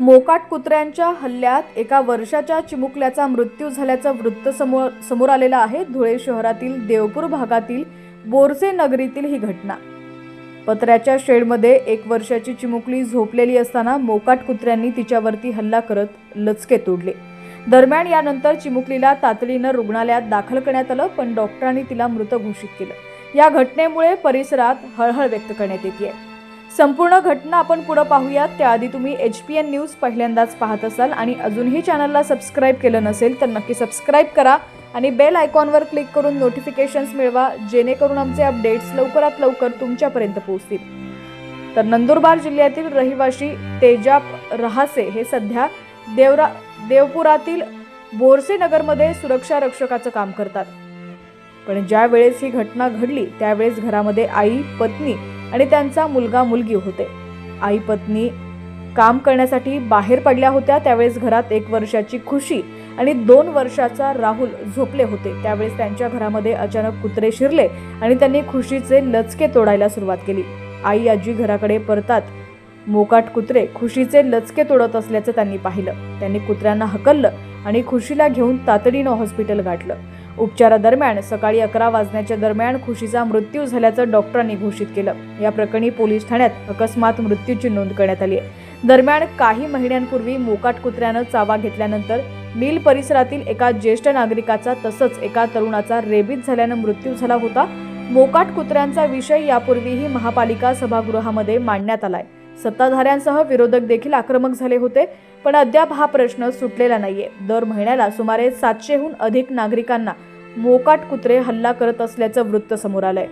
मोकाट कुत्र्यांच्या हल्ल्यात एका वर्षाच्या चिमुकल्याचा मृत्यू झाल्याचं वृत्त समोर समोर आलेलं आहे. धुळे शहरातील देवपूर भागातील बोरसे नगरीतील ही घटना. पत्र्याच्या शेडमध्ये एक वर्षाची चिमुकली झोपलेली असताना मोकाट कुत्र्यांनी तिच्यावरती हल्ला करत लचके तोडले. दरम्यान यानंतर चिमुकलीला तातडीनं रुग्णालयात दाखल करण्यात आलं पण डॉक्टरांनी तिला मृत घोषित केलं. या घटनेमुळे परिसरात हळहळ व्यक्त करण्यात येते आहे. संपूर्ण घटना आपण पुढं पाहूयात. त्याआधी तुम्ही एच पी एन न्यूज पहिल्यांदाच पाहत असाल आणि अजूनही चॅनलला सबस्क्राईब केलं नसेल तर नक्की सबस्क्राईब करा आणि बेल आयकॉनवर क्लिक करून नोटिफिकेशन्स मिळवा जेणेकरून आमचे अपडेट्स लवकरात लवकर तुमच्यापर्यंत पोहोचतील. तर नंदुरबार जिल्ह्यातील रहिवाशी तेजाप रहासे हे सध्या देवरा देवपुरातील बोरसे नगरमध्ये सुरक्षा रक्षकाचं काम करतात. पण ज्या वेळेस ही घटना घडली त्यावेळेस घरामध्ये आई पत्नी आणि त्यांचा मुलगा मुलगी होते. आई पत्नी काम करण्यासाठी बाहेर पडल्या होत्या त्यावेळेस घरात एक वर्षाची खुशी आणि दोन वर्षाचा राहुल झोपले होते. त्यावेळेस त्यांच्या घरामध्ये अचानक कुत्रे शिरले आणि त्यांनी खुशीचे लचके तोडायला सुरुवात केली. आई आजी घराकडे परतात. मोकाट कुत्रे खुशीचे लचके तोडत असल्याचं त्यांनी पाहिलं. त्यांनी कुत्र्यांना हकललं आणि खुशीला घेऊन तातडीनं हॉस्पिटल गाठलं. उपचारादरम्यान सकाळी अकरा वाजण्याच्या दरम्यान खुशीचा मृत्यू झाल्याचं डॉक्टरांनी घोषित केलं. या प्रकरणी पोलीस ठाण्यात अकस्मात मृत्यूची नोंद करण्यात आली आहे. दरम्यान काही महिन्यांपूर्वी मोकाट कुत्र्यानं चावा घेतल्यानंतर मिल परिसरातील एका ज्येष्ठ नागरिकाचा तसंच एका तरुणाचा रेबीज झाल्यानं मृत्यू झाला होता. मोकाट कुत्र्यांचा विषय यापूर्वीही महापालिका सभागृहामध्ये मांडण्यात आलाय. सत्ताधाऱ्यांसह विरोधक देखील आक्रमक झाले होते पण अद्याप हा प्रश्न सुटलेला नाहीये. दर महिन्याला सुमारे सातशेहून अधिक नागरिकांना मोकाट कुत्रे हल्ला करत असल्याचं वृत्त समोर आलंय.